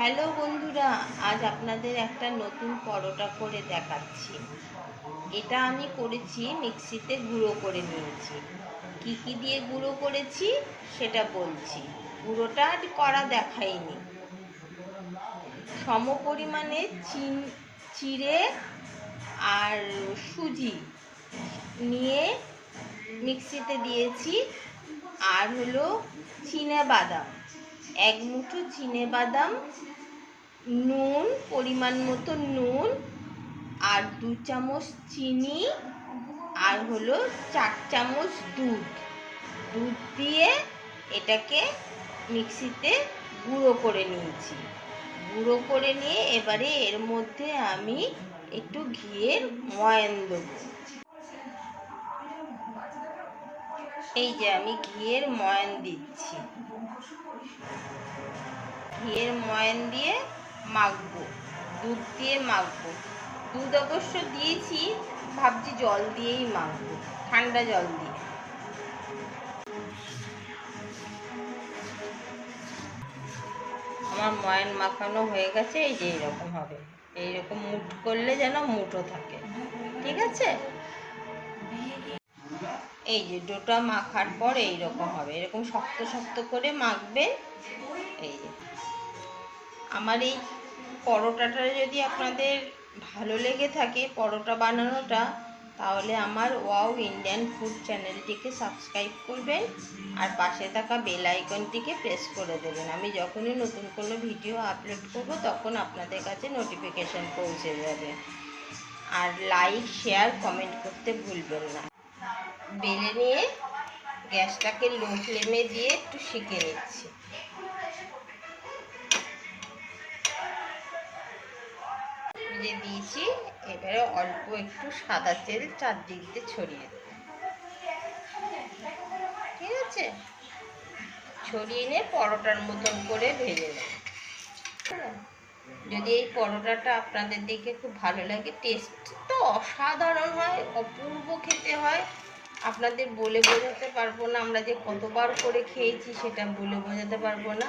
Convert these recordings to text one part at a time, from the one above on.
Hello বন্ধুরা, আজ আপনাদের একটা নতুন পরোটা করে দেখাচ্ছি। এটা আমি করেছি, মিক্সিতে গুঁড়ো করে নিয়েছি। কি কি দিয়ে গুঁড়ো করেছি সেটা বলছি। গুঁড়োটা আর করা দেখাইনি। সম পরিমাণে চিন, চিড়ে আর সুজি নিয়ে মিক্সিতে দিয়েছি। আর হলো চিনে বাদাম। এক মুঠো চিনে বাদাম নুন, পরিমাণ মতো নুন, আর দু চামচ চিনি, আর হলো চার চামচ দুধ। দুধ দিয়ে এটাকে মিক্সিতে গুঁড়ো করে নিয়েছি। গুঁড়ো করে নিয়ে এবারে এর মধ্যে আমি একটু ঘিয়ের ময়ান দেবো। এই যে আমি ঘিয়ের ময়ান দিচ্ছি। ঘিয়ের ময়ান দিয়ে মাখবো, দুধ দিয়ে মাখবো। দুধ অবশ্য দিয়েছি, ভাবছি জল দিয়েই মাখবো, ঠান্ডা জল দিয়ে। আমার ময়ান মাখানো হয়ে গেছে, এই যে এইরকম হবে। এইরকম মুঠ করলে যেন মুঠো থাকে। ঠিক আছে? এই যে ডোটা মাখার পর এইরকম হবে। এরকম শক্ত শক্ত করে মাখবে। এই যে। আমার এই পরোটাটা যদি আপনাদের ভালো লেগে থাকে পরোটা বানানোটা, তাহলে আমার ওয়াও ইন্ডিয়ান ফুড চ্যানেলটিকে সাবস্ক্রাইব করবেন আর পাশে থাকা বেল আইকনটিকে প্রেস করে দেবেন। আমি যখনই নতুন কোনো ভিডিও আপলোড করব, তখন আপনাদের কাছে নোটিফিকেশান পৌঁছে যাবে। আর লাইক, শেয়ার, কমেন্ট করতে ভুলবেন না। বেলে নিয়ে গ্যাসটাকে লো ফ্লেমে দিয়ে একটু শিখে নিচ্ছি। যে দিয়েছি এবারে অল্প একটু সাদা তেল চারদিক দিয়ে ছড়িয়ে ঠিক আছে? ছড়িয়ে নিয়ে পরোটার মতন করে ভেজে নেব। যদি এই পরোটাটা আপনাদের দেখে খুব ভালো লাগে টেস্ট তো অসাধারণ হয়, অপূর্ব খেতে হয়। আপনাদের বলে বোঝাতে পারব না, আমরা যে কতবার করে খেয়েছি সেটা বলে বোঝাতে পারব না।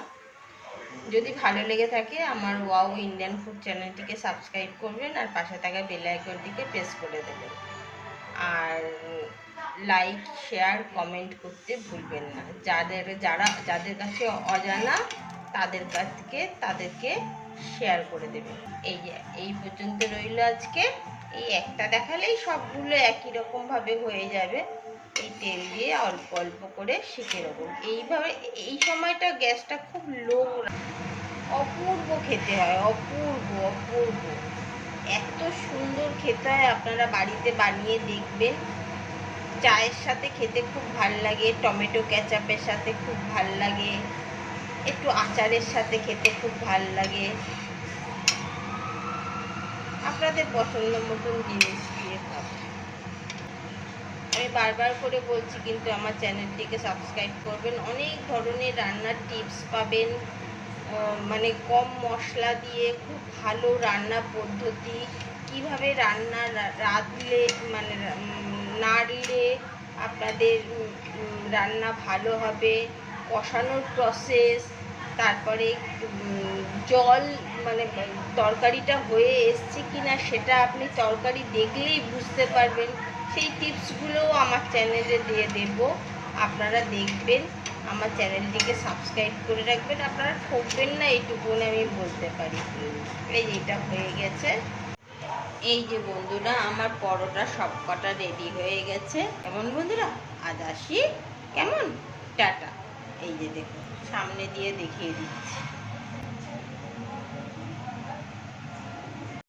যদি ভালো লেগে থাকে, আমার ওয়াও ইন্ডিয়ান ফুড চ্যানেলটিকে সাবস্ক্রাইব করবেন আর পাশে থাকা বেল আইকনটিকে প্রেস করে দেবেন। আর লাইক শেয়ার কমেন্ট করতে ভুলবেন না। যাদের, যারা, যাদের কাছে অজানা, তাদের কাছকে তাদেরকে শেয়ার করে দেবেন। এই যে, এই পর্যন্ত রইল আজকে। এই একটা দেখালেই সবগুলো একই রকমভাবে হয়ে যাবে। এই তেল দিয়ে অল্প অল্প করে শিখে নেব। এইভাবে এই সময়টা গ্যাসটা খুব লো অপূর্ব খেতে হয়, অপূর্ব অপূর্ব। এত সুন্দর খেতে হয়, আপনারা বাড়িতে বানিয়ে দেখবেন। চায়ের সাথে খেতে খুব ভালো লাগে, টমেটো ক্যাচাপের সাথে খুব ভালো লাগে, একটু আচারের সাথে খেতে খুব ভালো লাগে। আপনাদের পছন্দ মতন জিনিস দিয়ে খাবেন। বারবার করে বলছি, কিন্তু আমার চ্যানেলটিকে সাবস্ক্রাইব করবেন। অনেক ধরনের রান্নার টিপস পাবেন। মানে কম মশলা দিয়ে খুব ভালো রান্না পদ্ধতি। কীভাবে রান্না রাঁধলে মানে নাড়লে আপনাদের রান্না ভালো হবে। কষানোর প্রসেস তারপরে জল মানে তরকারিটা হয়ে এসছে কি না সেটা আপনি তরকারি দেখলেই বুঝতে পারবেন। সেই টিপসগুলোও আমার চ্যানেলে দিয়ে দেব। আপনারা দেখবেন, আমার চ্যানেলটিকে সাবস্ক্রাইব করে রাখবেন। আপনারা ঠকবেন না, এইটুকুনি আমি বলতে পারি। এই এটা হয়ে গেছে। এই যে বন্ধুরা, আমার পরোটা সব কটা রেডি হয়ে গেছে। কেমন বন্ধুরা? আজ আসি। কেমন? টাটা। এই যে দেখুন, সামনে দিয়ে দেখিয়ে দিচ্ছি।